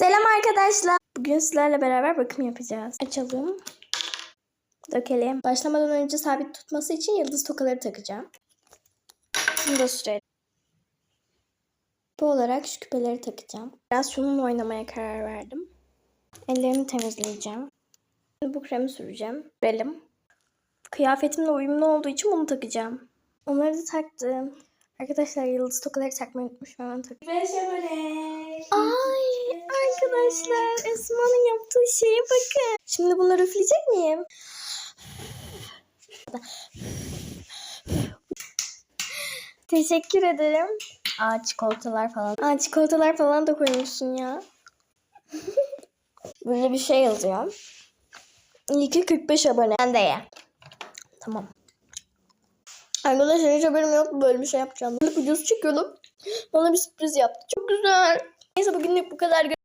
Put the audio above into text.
Selam arkadaşlar. Bugün sizlerle beraber bakım yapacağız. Açalım. Dökelim. Başlamadan önce sabit tutması için yıldız tokaları takacağım. Bunu da sürelim. Bu olarak şu küpeleri takacağım. Biraz şununla oynamaya karar verdim. Ellerimi temizleyeceğim. Bu kremi süreceğim. Sürelim. Kıyafetimle uyumlu olduğu için bunu takacağım. Onları da taktım. Arkadaşlar yıldız tokaları takmayı unutmuşum hemen tak. Ay arkadaşlar Esma'nın yaptığı şeye bakın. Şimdi bunları üfleyecek miyim? Teşekkür ederim. Aa çikolatalar falan. Aa çikolatalar falan da koymuşsun ya. Böyle bir şey yazıyor. İyi ki 45 abone. Ben de ye. Tamam. Arkadaşlar hiç haberim yok böyle bir şey yapacağım. Videosu çekiyordum. Bana bir sürpriz yaptı. Çok güzel. Neyse bugünlük bu kadar.